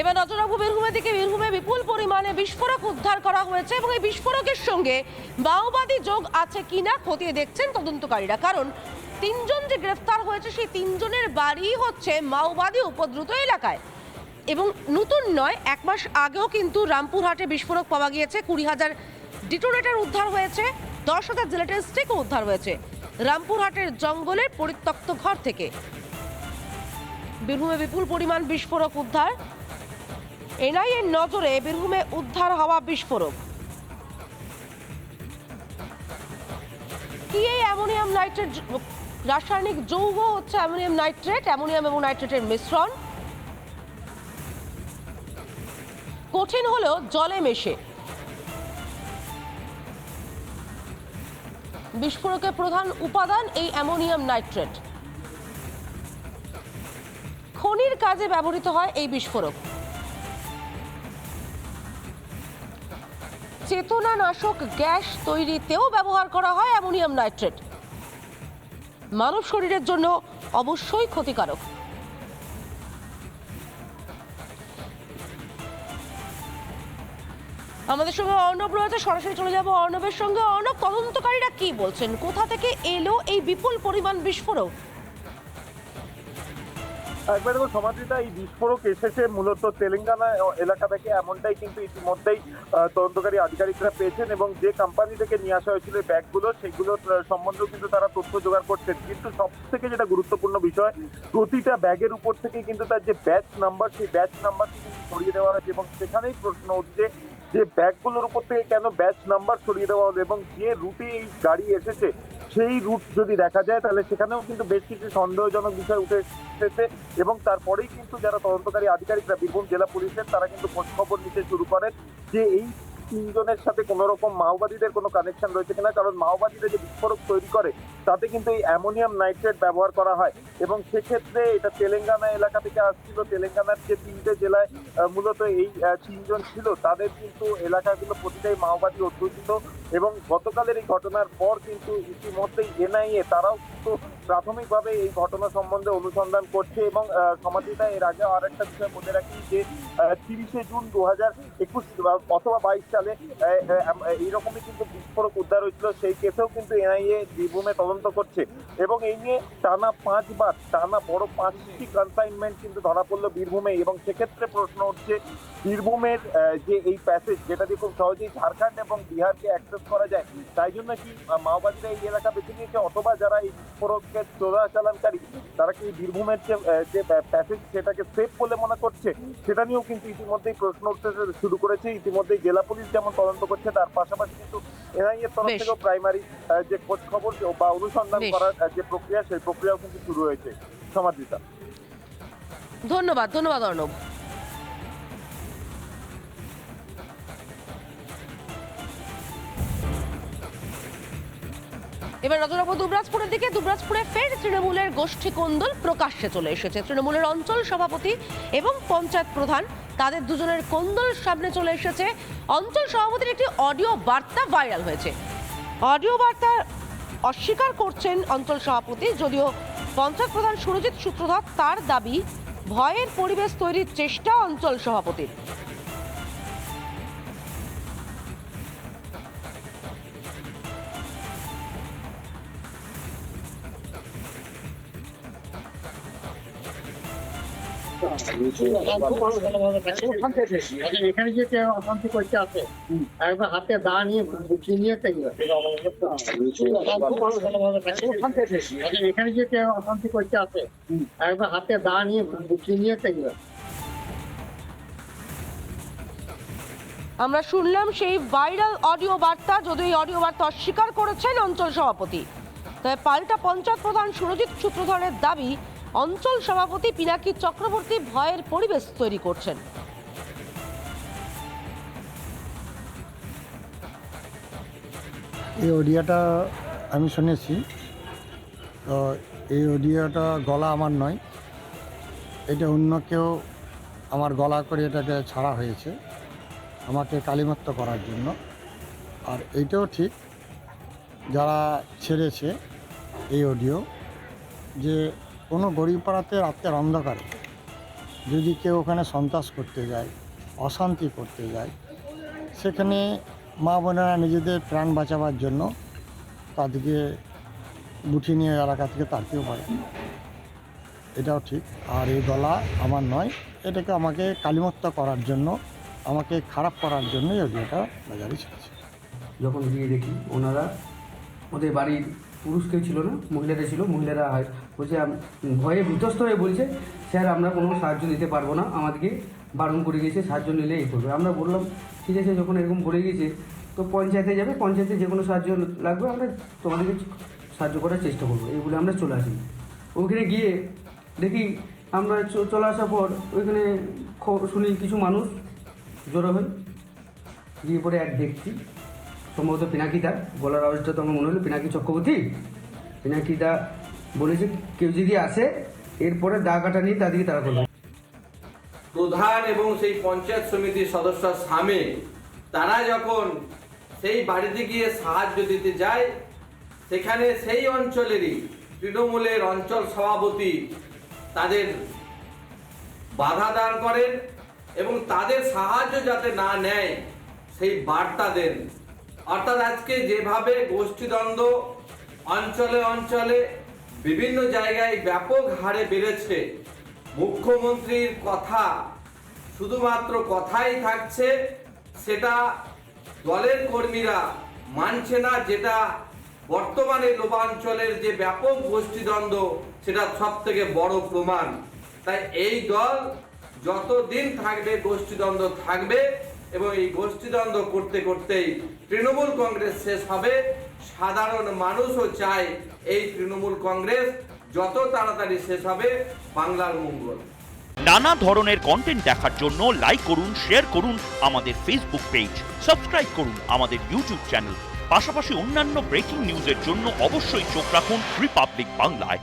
এবার নজর রাখব বীরভূমের দিকে। বীরভূমে বিপুল পরিমাণে বিস্ফোরক উদ্ধার করা হয়েছে এবং এই বিস্ফোরকের সঙ্গে মাওবাদী যোগ আছে কিনা খতিয়ে দেখছেন তদন্তকারীরা। কারণ তিনজন যে গ্রেফতার হয়েছে, সেই তিনজনের বাড়ি হচ্ছে মাওবাদী উপদ্রুত এলাকায়। এবং নতুন নয়, এক মাস আগেও কিন্তু রামপুরহাটে বিস্ফোরক পাওয়া গিয়েছে। কুড়ি হাজার ডিটোনেটার উদ্ধার হয়েছে, দশ হাজার জেলেটের স্টিকও উদ্ধার হয়েছে রামপুরহাটের জঙ্গলের পরিত্যক্ত ঘর থেকে। বীরভূমে বিপুল পরিমাণ বিস্ফোরক উদ্ধার। এনআইএর নজরে বীরভূমে উদ্ধার হওয়া বিস্ফোরক। কি এই অ্যামোনিয়াম নাইট্রেট, রাসায়নিক যৌগ হচ্ছে অ্যামোনিয়াম নাইট্রেট, অ্যামোনিয়াম এবং নাইট্রেটের মিশ্রণ। কঠিন হলেও জলে মেশে। বিস্ফোরকের প্রধান উপাদান এই অ্যামোনিয়াম নাইট্রেট। খনির কাজে ব্যবহৃত হয় এই বিস্ফোরক। চেতনানাশক গ্যাস তৈরিতেও ব্যবহার করা হয় অ্যামোনিয়াম নাইট্রেট। মানব শরীরের জন্য অবশ্যই ক্ষতিকারক। আমাদের সঙ্গে অর্ণব রয়েছে, সরাসরি চলে যাব অর্ণবের সঙ্গে। অর্ণব, তদন্তকারীরা কি বলছেন? কোথা থেকে এলো এই বিপুল পরিমাণ বিস্ফোরক? একবার দেখো সমাধিতা এই বিস্ফোরক এসেছে মূলত তেলেঙ্গানা এলাকা থেকে। এমনটাই কিন্তু ইতিমধ্যেই তদন্তকারী আধিকারিকরা পেয়েছেন এবং যে কোম্পানি থেকে নিয়ে আসা হয়েছিল ব্যাগগুলো সেগুলোর সম্বন্ধেও কিন্তু তারা তথ্য জোগাড় করছেন। কিন্তু সব থেকে যেটা গুরুত্বপূর্ণ বিষয়, প্রতিটা ব্যাগের উপর থেকে কিন্তু তার যে ব্যাচ নাম্বার সেই ব্যাচ নাম্বারটি কিন্তু ছড়িয়ে দেওয়া হয়েছে এবং সেখানেই প্রশ্ন উঠছে যে ব্যাগগুলোর উপর থেকে কেন ব্যাচ নাম্বার ছড়িয়ে দেওয়া হলো এবং যে রুটে এই গাড়ি এসেছে সেই রুট যদি দেখা যায়, তাহলে সেখানেও কিন্তু বেশ কিছু সন্দেহজনক বিষয় উঠে এসেছে এবং তারপরেই কিন্তু যারা তদন্তকারী আধিকারিকরা, বীরভূম জেলা পুলিশের, তারা কিন্তু খোঁজখবর নিতে শুরু করেন যে এই তিনজনের সাথে কোনো রকম মাওবাদীদের কোনো কানেকশন রয়েছে কিনা। কারণ মাওবাদীরা যে বিস্ফোরক তৈরি করে তাতে কিন্তু এই অ্যামোনিয়াম নাইট্রেট ব্যবহার করা হয়। এবং সেক্ষেত্রে এটা তেলেঙ্গানা এলাকা থেকে আসছিল। তেলেঙ্গানার যে তিনটে জেলায় মূলত এই তিনজন ছিল। তাদের কিন্তু এলাকাগুলো প্রতিটাই মাওবাদী অধ্যুষিত। এবং গতকালের এই ঘটনার পর কিন্তু ইতিমধ্যেই এনআইএ তারাও কিন্তু প্রাথমিকভাবে এই ঘটনা সম্বন্ধে অনুসন্ধান করছে। এবং আহ, সমাধিতা এর আগে আর একটা বিষয় মনে রাখি যে তিরিশে জুন দু হাজার একুশ অথবা বাইশ সালে এইরকমই কিন্তু বিস্ফোরক উদ্ধার হয়েছিল। সেই কেসেও কিন্তু এনআইএ বীরভূমে তদন্ত করছে। এবং এই নিয়ে টানা পাঁচবার টানা বড় পাঁচটি কনসাইনমেন্ট কিন্তু ধরা পড়ল বীরভূমে এবং সেক্ষেত্রে প্রশ্ন উঠছে বীরভূমের যে এই প্যাসেজ যেটা দিয়ে খুব সহজেই ঝাড়খণ্ড এবং বিহারকে অ্যাক্সেস করা যায় তাই জন্য কি মাওবাদীরা এই এলাকা বেছে নিয়েছে? অথবা যারা এই বিস্ফোরকের চোরাচালানকারী তারা কি বীরভূমের যে যে প্যাসেজ সেটাকে সেফ বলে মনে করছে? সেটা নিয়েও কিন্তু ইতিমধ্যেই প্রশ্ন উঠতে শুরু করেছে। ইতিমধ্যেই জেলা পুলিশ যেমন তদন্ত করছে তার পাশাপাশি কিন্তু এনআইএর তরফ থেকেও প্রাইমারি যে খোঁজ খবর বা অনুসন্ধান করার যে প্রক্রিয়া, সেই প্রক্রিয়াও কিন্তু শুরু হয়েছে। সমাধিতা ধন্যবাদ ধন্যবাদ, অর্ণব। এবার নজর রাখব দুবরাজপুরের দিকে। দুবরাজপুরে ফের তৃণমূলের গোষ্ঠী কোন্দল প্রকাশ্যে চলে এসেছে। তৃণমূলের অঞ্চল সভাপতি এবং পঞ্চায়েত প্রধান তাদের দুজনের কোন্দল সামনে চলে এসেছে। অঞ্চল সভাপতির একটি অডিও বার্তা ভাইরাল হয়েছে। অডিও বার্তা অস্বীকার করছেন অঞ্চল সভাপতি। যদিও পঞ্চায়েত প্রধান সুরজিৎ সূত্রধর তার দাবি, ভয়ের পরিবেশ তৈরির চেষ্টা অঞ্চল সভাপতির। এখানে যে কেউ অশান্তি করতে একবার হাতে দা নিয়ে নিয়ে তেগুলো এখানে যে কেউ অশান্তি করতে একবার হাতে দা নিয়ে নিয়ে আমরা শুনলাম সেই ভাইরাল অডিও বার্তা, যদিও এই অডিও বার্তা অস্বীকার করেছেন অঞ্চল সভাপতি। তবে পাল্টা পঞ্চায়েত প্রধান সুরজিৎ সূত্রধরের দাবি অঞ্চল সভাপতি পিনাকি চক্রবর্তী ভয়ের পরিবেশ তৈরি করছেন। এই অডিওটা আমি শুনেছি। তো এই অডিওটা গলা আমার নয়। এটা অন্য কেউ আমার গলা করে এটাকে ছাড়া হয়েছে। আমাকে কালিমাত্র করার জন্য। আর এইটাও ঠিক যারা ছেড়েছে এই অডিও যে কোনো গরিব পাড়াতে রাতের অন্ধকারে। যদি কেউ ওখানে সন্ত্রাস করতে যায়, অশান্তি করতে যায়, সেখানে মা বোনেরা নিজেদের প্রাণ বাঁচাবার জন্য তাদেরকে গুছিয়ে নিয়ে এলাকা থেকে তাড়তেও পারে এটাও ঠিক। আর এই গলা আমার নয়, এটাকে আমাকে কালিমত্তা করার জন্য, আমাকে খারাপ করার জন্যই অডিওটা বাজারে ছেড়েছে যখন গিয়ে দেখি ওনারা ওদের বাড়ির পুরুষ কেউ ছিল না মহিলারা ছিল, মহিলারা বলছে ভয়ে বিধ্বস্ত হয়ে বলছে, স্যার, আমরা কোনো সাহায্য নিতে পারব না, আমাদেরকে বারণ করে গিয়েছে, সাহায্য নিলে এই করবে। আমরা বললাম, ঠিক আছে, যখন এরকম বলে গিয়েছে, তো পঞ্চায়েতে যাবে, পঞ্চায়েতে যে কোনো সাহায্য লাগবে, আমরা তোমাদেরকে সাহায্য করার চেষ্টা করব। এই বলে আমরা চলে আসি। ওইখানে গিয়ে দেখি আমরা চলে আসার পর ওইখানে শুনি কিছু মানুষ জড়ো হয় গিয়ে পরে এক ব্যক্তি। সম্ভবত পিনাকিদা গলার আওয়াজটা তো আমার মনে হলো, পিনাকি চক্রবর্তী। পিনাকিদা বলেছে, কেউ যদি আসে, এরপরে দা কাটা নিয়ে তাদেরকে তারা করবে। প্রধান এবং সেই পঞ্চায়েত সমিতির সদস্য স্বামী, তারা যখন সেই বাড়িতে গিয়ে সাহায্য দিতে যায়, সেখানে সেই অঞ্চলেরই তৃণমূলের অঞ্চল সভাপতি তাদের বাধা দান করেন এবং তাদের সাহায্য যাতে না নেয়, সেই বার্তা দেন। অর্থাৎ আজকে যেভাবে গোষ্ঠীদ্বন্দ্ব অঞ্চলে অঞ্চলে বিভিন্ন জায়গায় ব্যাপক হারে বেড়েছে, মুখ্যমন্ত্রীর কথা শুধুমাত্র কথাই থাকছে, সেটা দলের কর্মীরা মানছে না, যেটা বর্তমানে লোবাঞ্চলের যে ব্যাপক গোষ্ঠীদ্বন্দ্ব, সেটা সব থেকে বড় প্রমাণ। তাই এই দল যতদিন থাকবে, গোষ্ঠীদ্বন্দ্ব থাকবে এবং এই গোষ্ঠীদ্বন্দ্ব করতে করতেই তৃণমূল কংগ্রেস শেষ হবে। সাধারণ মানুষও চায় এই তৃণমূল কংগ্রেস যত তাড়াতাড়ি শেষ হবে বাংলার মঙ্গল। নানা ধরনের কন্টেন্ট দেখার জন্য লাইক করুন শেয়ার করুন আমাদের ফেসবুক পেজ সাবস্ক্রাইব করুন আমাদের ইউটিউব চ্যানেল পাশাপাশি অন্যান্য ব্রেকিং নিউজের জন্য অবশ্যই চোখ রাখুন রিপাবলিক বাংলায়